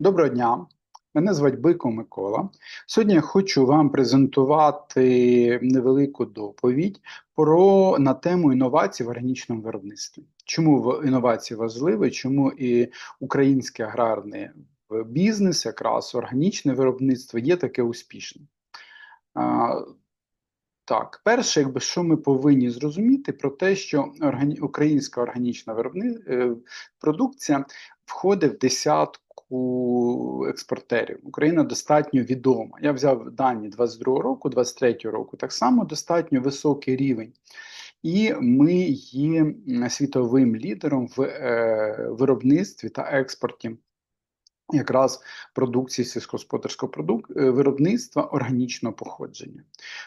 Доброго дня, мене звати Бико Микола. Сьогодні я хочу вам презентувати невелику доповідь про на тему інновацій в органічному виробництві. Чому інновації важливі, чому і український аграрний бізнес, якраз органічне виробництво є таке успішне. Так, перше, якби що ми повинні зрозуміти про те, що органі... українська органічна виробни... е, продукція входить в десятку експортерів. Україна достатньо відома. Я взяв дані 22 року, 23 року, так само достатньо високий рівень. І ми є світовим лідером в е, виробництві та експорті якраз продукції сільськогосподарського продук... е, виробництва органічного походження.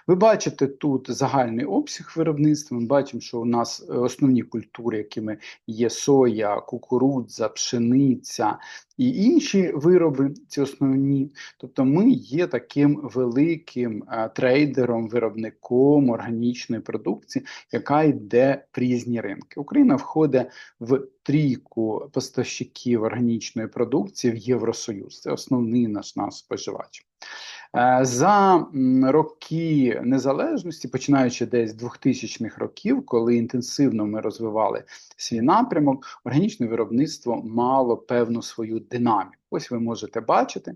Ви бачите тут загальний обсяг виробництва. Ми бачимо, що у нас е, основні культури, якими є соя, кукурудза, пшениця і інші вироби, ці основні. Тобто ми є таким великим е, трейдером, виробником органічної продукції, яка йде в різні ринки. Україна входить в трійку поставщиків органічної продукції в Євросоюз. Це основний наш наш споживач. Е, За роки незалежності, починаючи десь з 2000-х років, коли інтенсивно ми розвивали свій напрямок, органічне виробництво мало певну свою динаміку. Ось ви можете бачити,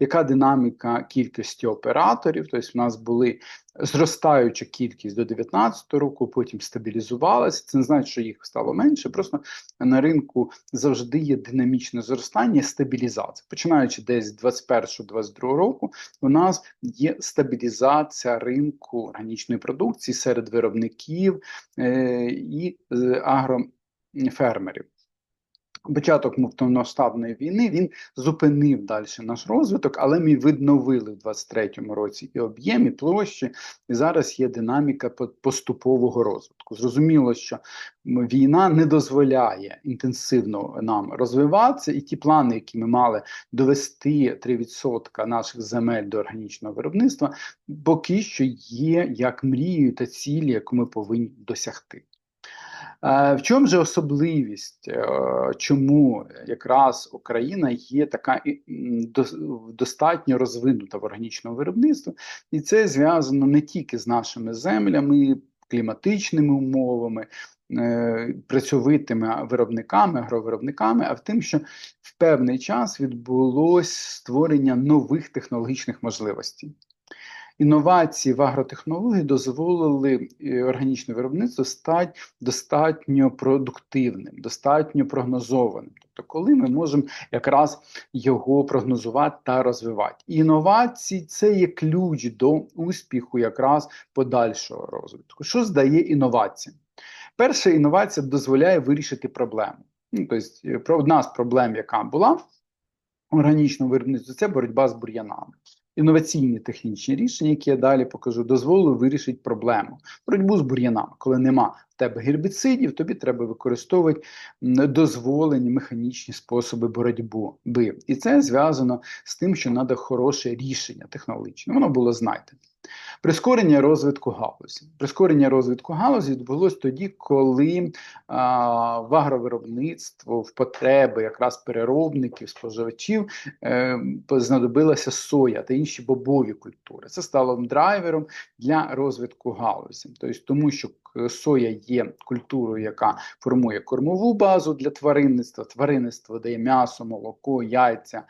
яка динаміка кількості операторів. Тобто, у нас були зростаюча кількість до 2019 року, потім стабілізувалася. Це не значить, що їх стало менше. Просто на ринку завжди є динамічне зростання, стабілізація. Починаючи десь з 2021-2022 року, у нас є стабілізація ринку органічної продукції серед виробників е, і е, агрофермерів. Початок повномасштабної війни він зупинив далі наш розвиток, але ми відновили в 23-му році і об'єм, і площі, і зараз є динаміка по- поступового розвитку. Зрозуміло, що війна не дозволяє інтенсивно нам розвиватися, і ті плани, які ми мали довести 3% наших земель до органічного виробництва, поки що є як мрією та цілі, яку ми повинні досягти. В чому же особливість, е, чому якраз Україна є така достатньо розвинута в органічному виробництві, і це зв'язано не тільки з нашими землями, кліматичними умовами, е, працьовитими виробниками, агровиробниками, а в тим, що в певний час відбулось створення нових технологічних можливостей. Інновації в агротехнології дозволили е, органічне виробництво стати достатньо продуктивним, достатньо прогнозованим. Тобто, коли ми можемо якраз його прогнозувати та розвивати. Інновації це є ключ до успіху, якраз подальшого розвитку. Що здає інновація? Перша інновація дозволяє вирішити проблему. Ну, тобто, е, одна з проблем, яка була в органічному виробництві, це боротьба з бур'янами. Інноваційні технічні рішення, які я далі покажу, дозволили вирішити проблему боротьбу з бур'янами. Коли нема в тебе гербіцидів, тобі треба використовувати дозволені механічні способи боротьби. І це зв'язано з тим, що треба хороше рішення технологічне. Воно було знайдене. Прискорення розвитку галузі. Прискорення розвитку галузі відбулось тоді, коли а, в агровиробництво, в потреби якраз переробників, споживачів е, знадобилася соя та інші бобові культури. Це стало драйвером для розвитку галузі. Тобто, тому що соя є культурою, яка формує кормову базу для тваринництва. Тваринництво дає м'ясо, молоко, яйця.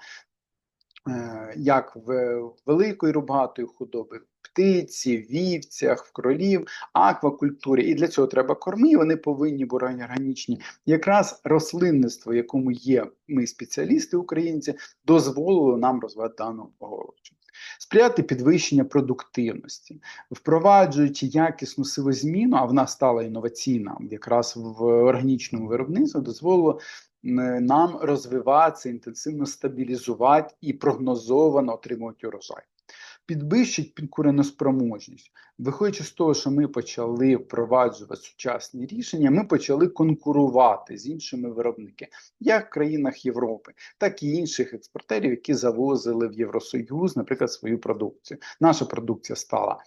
е, Як в великої рубатої худоби, птиці, вівцях, в кролів, аквакультурі. І для цього треба корми, вони повинні бути органічні. Якраз рослинництво, якому є ми спеціалісти українці, дозволило нам розвивати дану оголовчу. Сприяти підвищення продуктивності, впроваджуючи якісну сивозміну, а вона стала інноваційна якраз в органічному виробництві, дозволило нам розвиватися, інтенсивно стабілізувати і прогнозовано отримувати урожай. Підвищить конкурентоспроможність. Виходячи з того, що ми почали впроваджувати сучасні рішення, ми почали конкурувати з іншими виробниками, як в країнах Європи, так і інших експортерів, які завозили в Євросоюз, наприклад, свою продукцію. Наша продукція стала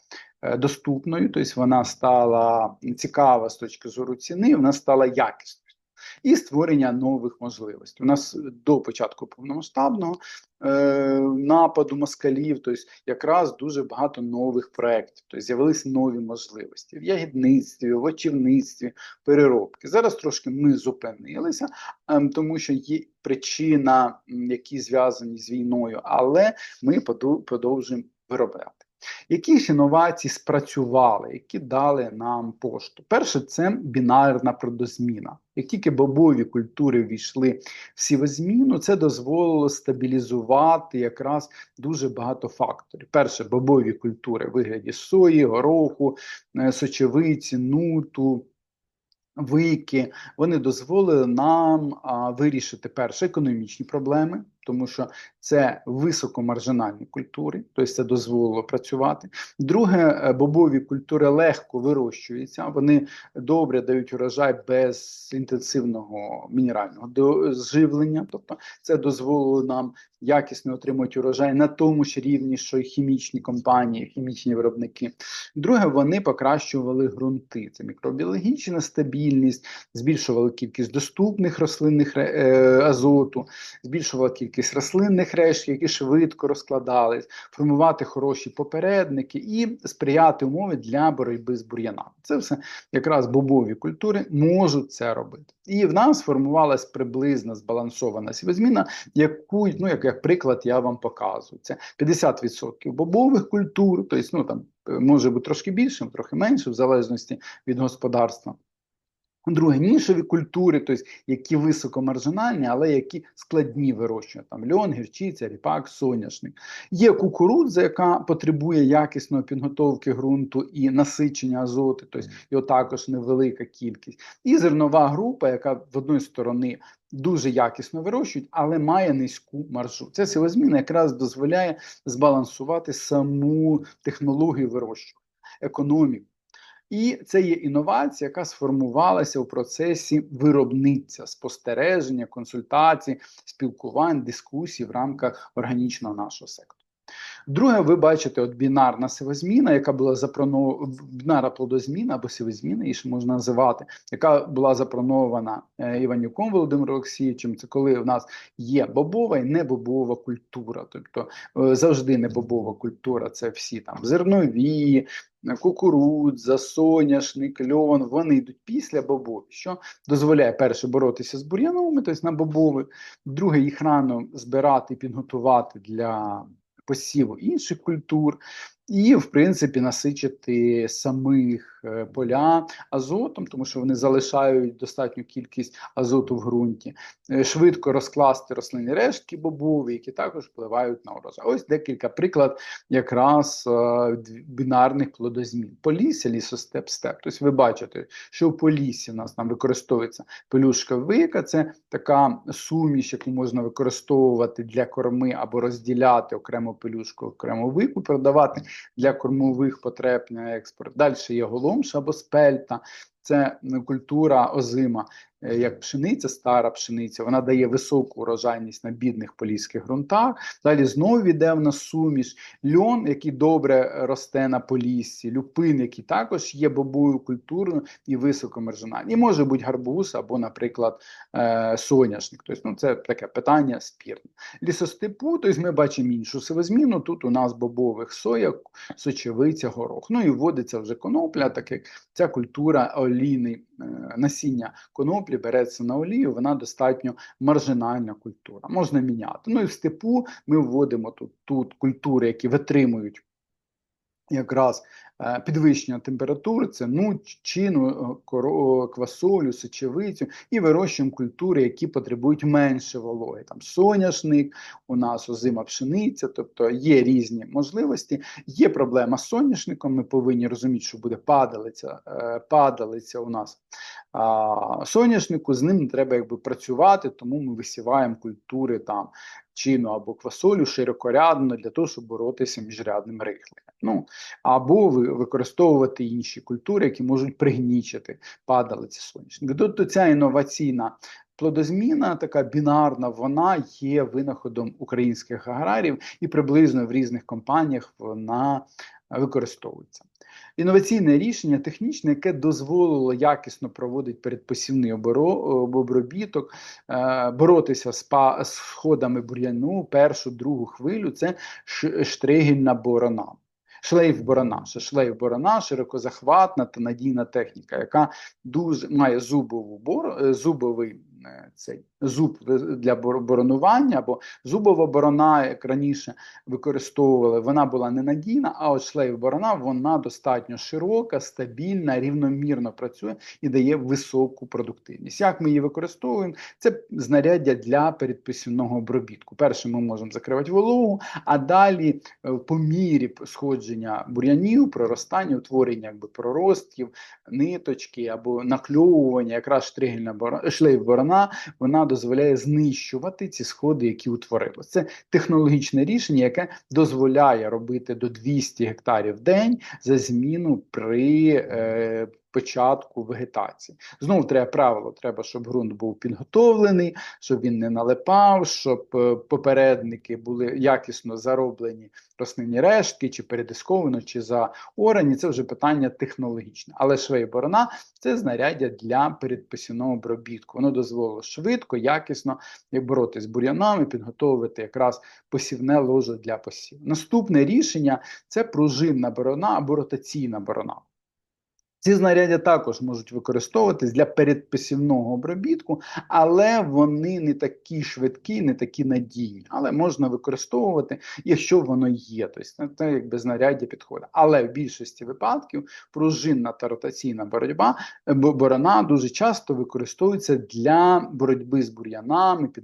е, доступною, тобто вона стала цікава з точки зору ціни, вона стала якісною. І створення нових можливостей. У нас до початку повномасштабного е, нападу москалів, тобто якраз дуже багато нових проєктів, тобто з'явилися нові можливості в ягідництві, в очівництві, переробки. Зараз трошки ми зупинилися, е, тому що є причина, які зв'язані з війною, але ми продовжуємо виробляти. Які ж інновації спрацювали, які дали нам пошту? Перше, це бінарна продозміна. Як тільки бобові культури війшли в сівозміну, це дозволило стабілізувати якраз дуже багато факторів. Перше, бобові культури в вигляді сої, гороху, е, сочевиці, нуту. Вики, вони дозволили нам а, вирішити перше економічні проблеми, тому що це високомаржинальні культури, тобто це дозволило працювати. Друге, е, бобові культури легко вирощуються, вони добре дають урожай без інтенсивного мінерального живлення. Тобто це дозволило нам якісно отримати урожай на тому ж рівні, що й хімічні компанії, хімічні виробники. Друге, вони покращували ґрунти. Це мікробіологічна стабільність, збільшували кількість доступних рослинних е, азоту, збільшувала кількість рослинних решт, які швидко розкладались, формувати хороші попередники і сприяти умови для боротьби з бур'янами. Це все якраз бобові культури можуть це робити. І в нас формувалась приблизно збалансована сівозміна, яку ну як як приклад я вам показую. Це 50% бобових культур, тобто ну там може бути трошки більше, трохи менше, в залежності від господарства. Друге, нішові культури, тобто які високомаржинальні, але які складні вирощування. Там льон, гірчиця, ріпак, соняшник. Є кукурудза, яка потребує якісної підготовки ґрунту і насичення азоту, тобто його також невелика кількість. І зернова група, яка в одної сторони дуже якісно вирощують, але має низьку маржу. Ця силозміна якраз дозволяє збалансувати саму технологію вирощування, економіку. І це є інновація, яка сформувалася у процесі виробництва, спостереження, консультацій, спілкувань, дискусій в рамках органічного нашого сектору. Друге, ви бачите, от бінарна сивозміна, яка була запронована, бінара плодозміна або сивозміна, її ще можна називати, яка була запронована е, Іванюком Володимиром Олексійовичем. Це коли в нас є бобова і небобова культура. Тобто е, завжди небобова культура це всі там зернові, кукурудза, соняшник, льон, вони йдуть після бобові, що дозволяє перше боротися з бур'янами, тобто на бобових, друге, їх рано збирати підготувати для посіву інших культур, і, в принципі, насичити самих е, поля азотом, тому що вони залишають достатню кількість азоту в ґрунті, е, швидко розкласти рослинні рештки бобові, які також впливають на урожай. Ось декілька приклад якраз е, бінарних плодозмін. Полісся, лісостеп, степ. Тобто ви бачите, що в полісі в нас там використовується пелюшка вика, це така суміш, яку можна використовувати для корми або розділяти окремо пелюшку, окремо вику, продавати для кормових потреб на експорт. Далі є голомша або спельта, це культура озима. Е, як пшениця, стара пшениця, вона дає високу урожайність на бідних поліських ґрунтах. Далі знову йде в нас суміш, льон, який добре росте на поліссі, люпин, який також є бобою культурною і високомержинальною. І може бути гарбуз або, наприклад, е, соняшник. Тобто, ну, Це таке питання спірне. Лісостепу, тобто ми бачимо іншу сивозміну. Тут у нас бобових соя, сочевиця, горох. Ну і вводиться вже конопля, так як ця культура олійний е, насіння коноплі картоплі береться на олію, вона достатньо маржинальна культура. Можна міняти. Ну і в степу ми вводимо тут, тут культури, які витримують якраз Е, підвищення температури, це ну, чину, е, квасолю, сечевицю і вирощуємо культури, які потребують менше вологи. Там соняшник, у нас озима пшениця, тобто є різні можливості. Є проблема з соняшником. Ми повинні розуміти, що буде падалиця, е, падалиця у нас а, соняшнику, з ним треба якби працювати, тому ми висіваємо культури там чину або квасолю широкорядно для того, щоб боротися міжрядним рихленням. Ну або ви використовувати інші культури, які можуть пригнічити падалиці соняшника. Тобто ця інноваційна плодозміна, така бінарна, вона є винаходом українських аграрів і приблизно в різних компаніях вона використовується. Інноваційне рішення технічне, яке дозволило якісно проводити передпосівний обробіток, е, боротися з сходами бур'яну, першу, другу хвилю це штригельна борона. Шлейф борона, шлейф борона, широкозахватна та надійна техніка, яка дуже має зубову бор, е, зубовий цей зуб для боронування або зубова борона, як раніше використовували, вона була ненадійна, а от шлейф борона вона достатньо широка, стабільна, рівномірно працює і дає високу продуктивність. Як ми її використовуємо? Це знаряддя для передписівного обробітку. Перше, ми можемо закривати вологу, а далі е, по мірі сходження бур'янів, проростання, утворення якби проростків, ниточки або накльовування, якраз штригельна борона, шлейф борона вона вона дозволяє знищувати ці сходи, які утворилися. Це технологічне рішення, яке дозволяє робити до 200 гектарів в день за зміну при е, початку вегетації. Знову треба правило, треба, щоб ґрунт був підготовлений, щоб він не налипав, щоб е, попередники були якісно зароблені рослинні рештки, чи передисковано, чи заорані. Це вже питання технологічне. Але швей борона це знаряддя для передпосівного обробітку. Воно дозволило швидко, якісно боротися з бур'янами, підготовити якраз посівне ложе для посіву. Наступне рішення це пружинна борона або ротаційна борона. Ці знаряддя також можуть використовуватись для передпосівного обробітку, але вони не такі швидкі, не такі надійні. Але можна використовувати, якщо воно є. Тобто це якби знаряддя підходить. Але в більшості випадків пружинна та ротаційна боротьба борона дуже часто використовується для боротьби з бур'янами під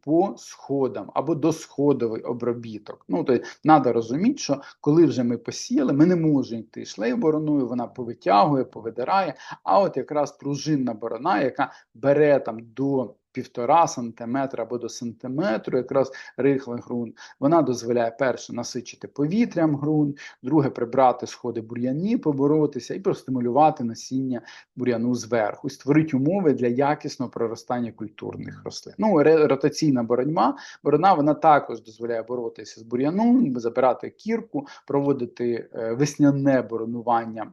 по сходам або досходовий обробіток. Ну тобто, треба розуміти, що коли вже ми посіяли, ми не можемо йти шлейбороною, бороною, вона повитягує витягує, повидирає. А от якраз пружинна борона, яка бере там до півтора сантиметра або до сантиметру, якраз рихлий ґрунт, вона дозволяє перше насичити повітрям ґрунт, друге прибрати сходи бур'яні, поборотися і простимулювати насіння бур'яну зверху, створити умови для якісного проростання культурних рослин. Ну, ротаційна боротьба, борона вона також дозволяє боротися з бур'яном, забирати кірку, проводити е, весняне боронування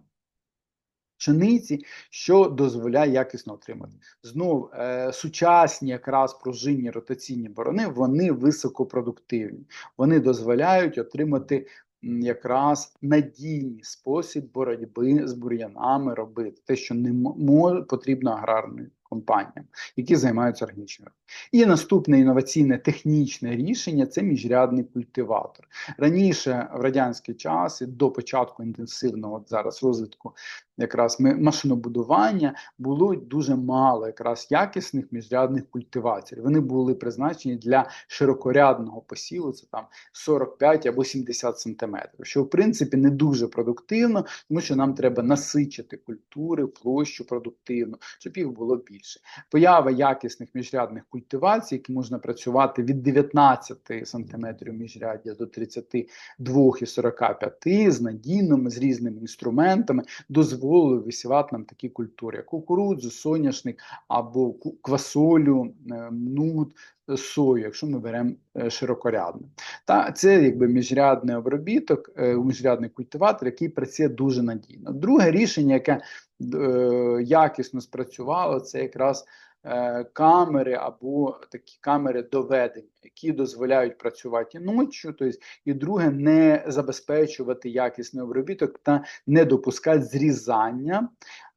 пшениці, що дозволяє якісно отримати. Знов е, сучасні якраз пружинні ротаційні борони, вони високопродуктивні, вони дозволяють отримати якраз надійний спосіб боротьби з бур'янами робити те, що не може потрібно аграрною компаніям, які займаються органічною. І наступне інноваційне технічне рішення це міжрядний культиватор. Раніше в радянський час і до початку інтенсивного от зараз розвитку якраз машинобудування було дуже мало якраз якісних міжрядних культиваторів. Вони були призначені для широкорядного посіву, це там 45 або 70 сантиметрів, що в принципі не дуже продуктивно, тому що нам треба насичити культури, площу продуктивно, щоб їх було більше. Поява якісних міжрядних культивацій, які можна працювати від 19 сантиметрів міжряддя до 32 і 45 з надійними, з різними інструментами, дозволить дозволили висівати нам такі культури, як кукурудзу, соняшник або квасолю, е, нут, сою, якщо ми беремо широкорядне. Та це якби міжрядний обробіток, е, міжрядний культиватор, який працює дуже надійно. Друге рішення, яке якісно спрацювало, це якраз Е, камери або такі камери доведення, які дозволяють працювати ночі, тобто, і друге, не забезпечувати якісний обробіток та не допускати зрізання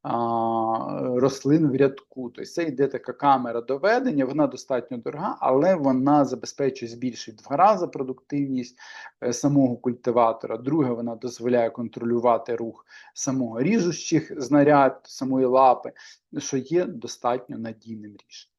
рослин в рядку. Тобто це йде така камера доведення, вона достатньо дорога, але вона забезпечує збільшить два рази продуктивність е, самого культиватора. Друге, вона дозволяє контролювати рух самого ріжущих знаряд, самої лапи, що є достатньо надійним рішенням.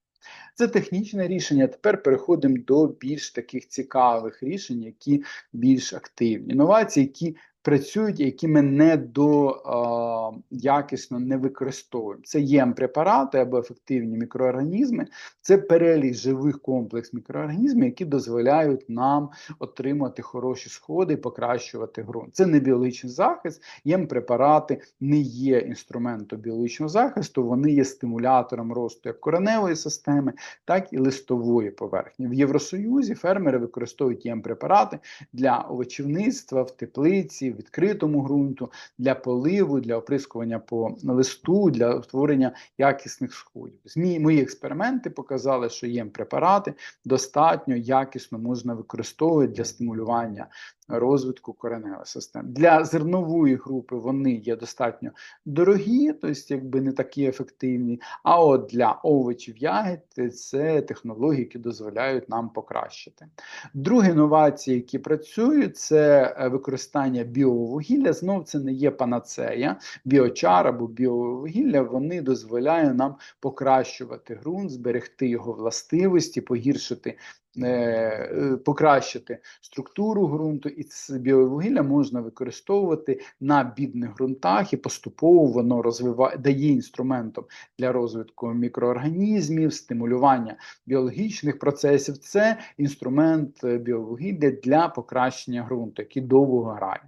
Це технічне рішення. Тепер переходимо до більш таких цікавих рішень, які більш активні. Інновації, які працюють, які ми не до е, якісно не використовуємо. Це єм препарати або ефективні мікроорганізми, це перелік живих комплекс мікроорганізмів, які дозволяють нам отримати хороші сходи і покращувати ґрунт. Це не біологічний захист, єм препарати не є інструментом біологічного захисту, вони є стимулятором росту як кореневої системи, так і листової поверхні. В Євросоюзі фермери використовують єм препарати для овочівництва в теплиці відкритому ґрунту, для поливу, для оприскування по листу, для створення якісних сходів. Мої, мої експерименти показали, що їм препарати достатньо якісно можна використовувати для стимулювання розвитку кореневої системи. Для зернової групи вони є достатньо дорогі, тобто якби не такі ефективні. А от для овочів ягід це технології, які дозволяють нам покращити. Другі інновації, які працюють, це е, використання біовугілля. Знов це не є панацея, біочар або біовугілля, вони дозволяють нам покращувати ґрунт, зберегти його властивості, погіршити покращити структуру ґрунту, і це біовугілля можна використовувати на бідних ґрунтах, і поступово воно розвиває дає інструментом для розвитку мікроорганізмів, стимулювання біологічних процесів. Це інструмент е, біовугілля для покращення ґрунту, який довго грає.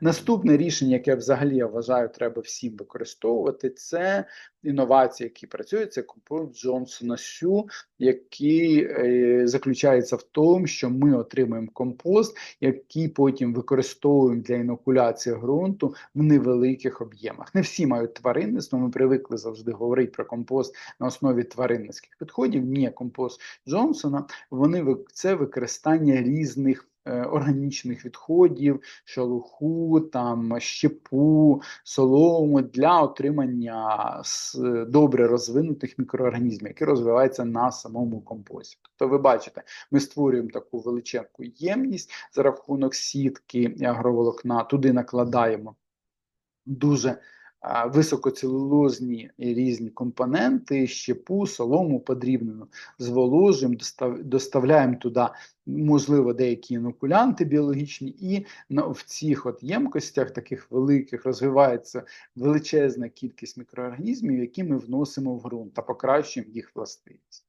Наступне рішення, яке взагалі я вважаю, треба всім використовувати, це інновації, які працюють, це компонент Джонсона Сю, який е, заключається в тому, що ми отримуємо компост, який потім використовуємо для інокуляції ґрунту в невеликих об'ємах. Не всі мають тваринництво, ми привикли завжди говорити про компост на основі тваринницьких підходів. Ні, компост Джонсона, вони це використання різних. Е, органічних відходів, шалуху, там щепу, солому для отримання добре розвинутих мікроорганізмів, які розвиваються на самому компості. Тобто, ви бачите, ми створюємо таку величезну ємність за рахунок сітки агроволокна, туди накладаємо дуже високоцелулозні різні компоненти, щепу, солому подрібнену, зволожуємо, доставляємо туди, можливо, деякі інокулянти біологічні, і в цих от ємкостях, таких великих, розвивається величезна кількість мікроорганізмів, які ми вносимо в ґрунт та покращуємо їх властивість.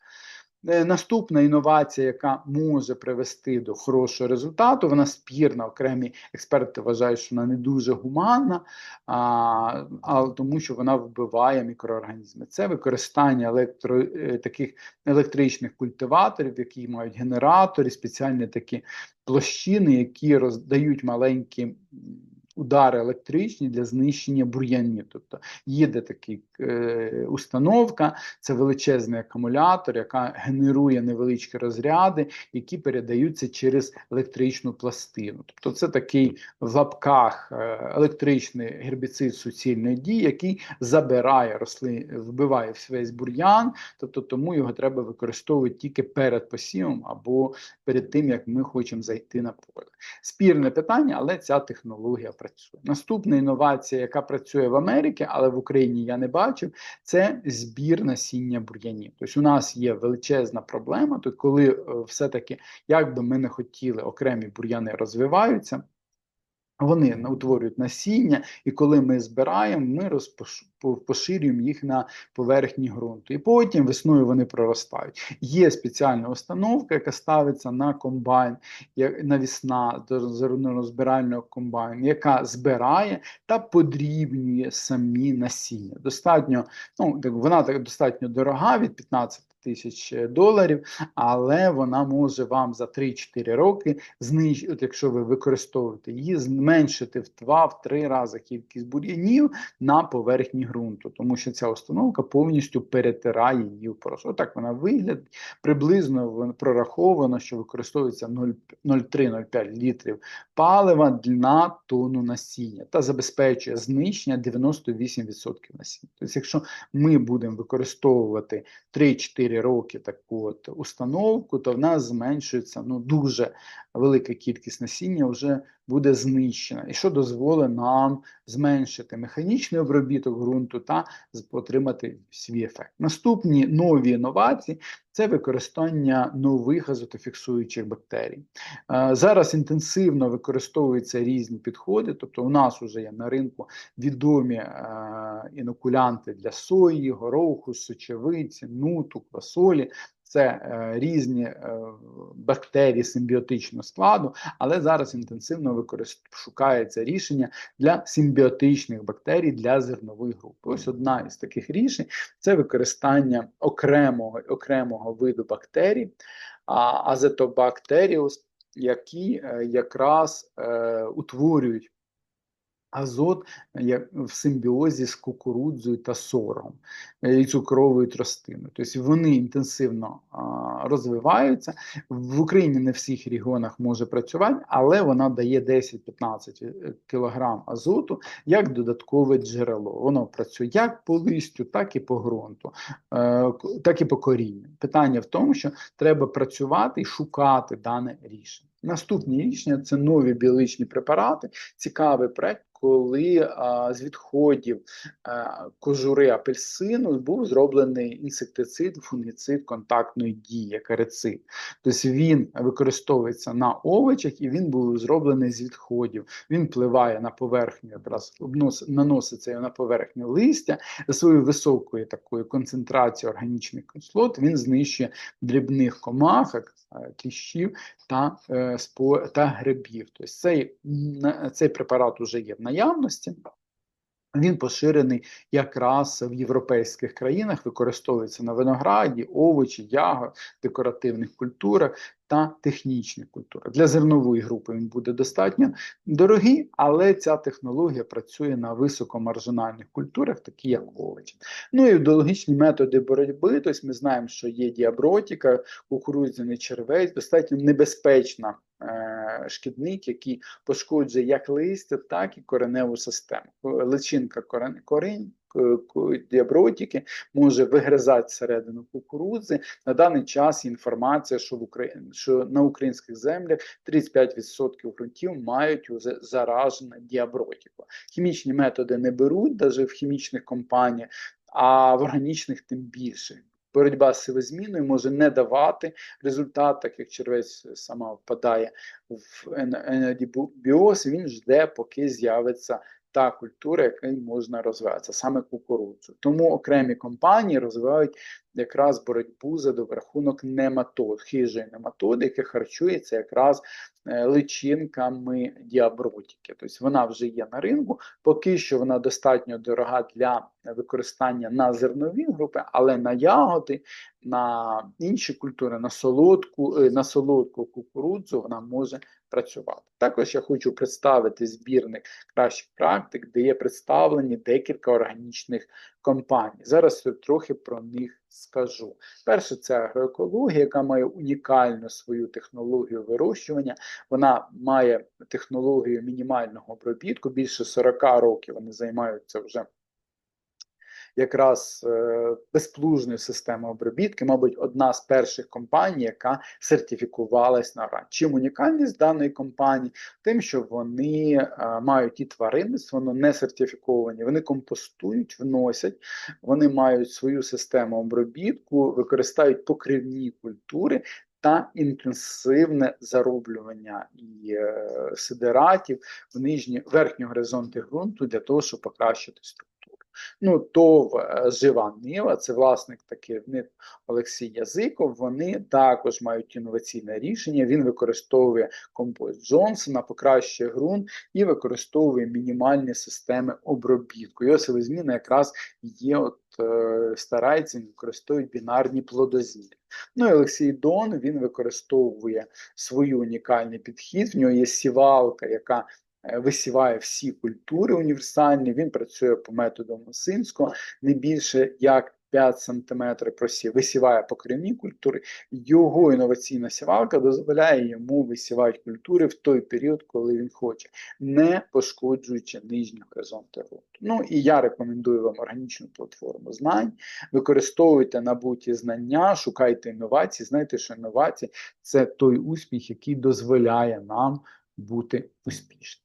Е, наступна інновація, яка може привести до хорошого результату, вона спірна. Окремі експерти вважають, що вона не дуже гуманна, а, а тому, що вона вбиває мікроорганізми. Це використання електро, е, таких електричних культиваторів, які мають генератори, спеціальні такі площини, які роздають маленькі удари електричні для знищення бур'янів. Тобто їде така е, установка, це величезний акумулятор, яка генерує невеличкі розряди, які передаються через електричну пластину. Тобто, це такий в лапках е, електричний гербіцид суцільної дії, який забирає рослин, вбиває весь бур'ян, тобто тому його треба використовувати тільки перед посівом або перед тим, як ми хочемо зайти на поле. Спірне питання, але ця технологія працює. Наступна інновація, яка працює в Америці, але в Україні я не бачив, це збір насіння бур'янів. Тобто у нас є величезна проблема, то коли е, все-таки, як би ми не хотіли, окремі бур'яни розвиваються. Вони утворюють насіння, і коли ми збираємо, ми поширюємо їх на поверхні ґрунту. І потім весною вони проростають. Є спеціальна установка, яка ставиться на комбайн, навісна до зернорозбирального комбайну, яка збирає та подрібнює самі насіння. Достатньо, ну, Вона достатньо дорога від 15 тисяч доларів, але вона може вам за 3-4 роки знищити, якщо ви використовуєте її, зменшити в 2-3 рази кількість бур'янів на поверхні ґрунту, тому що ця установка повністю перетирає її порошок. Отак вона виглядає. Приблизно прораховано, що використовується 0,3-0,5 літрів палива на тонну насіння та забезпечує знищення 98% насіння. Тобто, якщо ми будемо використовувати 3-4 4 роки таку от установку, то в нас зменшується ну, дуже велика кількість насіння вже буде знищена, і що дозволить нам зменшити механічний обробіток ґрунту та отримати свій ефект. Наступні нові інновації це використання нових азотофіксуючих бактерій. Е, зараз інтенсивно використовуються різні підходи, тобто у нас вже є на ринку відомі е, інокулянти для сої, гороху, сочевиці, нуту, квасолі це е, різні е, бактерії симбіотичного складу, але зараз інтенсивно використ... шукається рішення для симбіотичних бактерій для зернових груп. Ось одна із таких рішень це використання окремого окремого виду бактерій, азетобактеріус, які е, якраз е, утворюють азот як в симбіозі з кукурудзою та сором е, і цукровою тростиною. Тобто вони інтенсивно розвиваються. В Україні не в всіх регіонах може працювати, але вона дає 10-15 кг азоту як додаткове джерело. Воно працює як по листю, так і по ґрунту, е, так і по корінню. Питання в тому, що треба працювати і шукати дане рішення. Наступні рішення це нові біологічні препарати. Цікавий проект, коли а, з відходів а, кожури апельсину був зроблений інсектицид, фунгіцид контактної дії, як ерицид. Тобто він використовується на овочах і він був зроблений з відходів. Він впливає на поверхню, якраз обнос, наноситься на поверхню листя за своєю високою такою концентрацією органічних кислот. Він знищує дрібних комахок, кліщів та е, та грибів. Тобто цей, цей препарат вже є в наявності. Він поширений якраз в європейських країнах, використовується на винограді, овочі, ягод, декоративних культурах та технічних культурах. Для зернової групи він буде достатньо дорогий, але ця технологія працює на високомаржинальних культурах, такі як овочі. Ну і ідеологічні методи боротьби. Тобто ми знаємо, що є діабротіка, кукурудзяний червець, достатньо небезпечна. Е, шкідник, який пошкоджує як листя, так і кореневу систему. Личинка корень, корінь діабротики може вигризати середину кукурудзи. На даний час інформація, що в Україні, що на українських землях 35% ґрунтів мають уже заражене діабротику. Хімічні методи не беруть, навіть в хімічних компаніях, а в органічних тим більше. Боротьба з сивозміною може не давати результат, так як червець сама впадає в енодібіоз, він жде, поки з'явиться та культура, яка можна розвиватися, саме кукурудзу. Тому окремі компанії розвивають якраз боротьбу за доверхунок нематод, хижої нематоди, яке харчується якраз е, личинками діабротики. Тобто вона вже є на ринку, поки що вона достатньо дорога для використання на зернові групи, але на ягоди, на інші культури, на солодку, е, на солодку кукурудзу вона може працювати. Також я хочу представити збірник кращих практик, де є представлені декілька органічних компаній. Зараз трохи про них скажу. Перше, це агроекологія, яка має унікальну свою технологію вирощування. Вона має технологію мінімального обробітку. Більше 40 років вони займаються вже якраз е, безплужною системою обробітки, мабуть, одна з перших компаній, яка сертифікувалась на ран. Чим унікальність даної компанії? Тим, що вони е, мають і тваринництво, воно не сертифіковані, вони компостують, вносять, вони мають свою систему обробітку, використають покривні культури. Та інтенсивне зароблювання і е, сидератів в нижні верхні горизонти ґрунту для того, щоб покращити структуру. Ну, ТОВ е, Жива Нива, це власник та керівник Олексій Язиков. Вони також мають інноваційне рішення. Він використовує компост Джонсона, покращує ґрунт і використовує мінімальні системи обробітку. Його сили зміни якраз є от е, старається використовують бінарні плодозміни. Ну і Олексій Дон він використовує свою унікальний підхід. В нього є сівалка, яка Е, висіває всі культури універсальні, він працює по методу Мосинського, не більше як 5 см просів, висіває покривні культури, його інноваційна сівалка дозволяє йому висівати культури в той період, коли він хоче, не пошкоджуючи нижні горизонти ґрунту. Ну і я рекомендую вам органічну платформу знань. Використовуйте набуті знання, шукайте інновації. Знайте, що інновації це той успіх, який дозволяє нам бути успішним.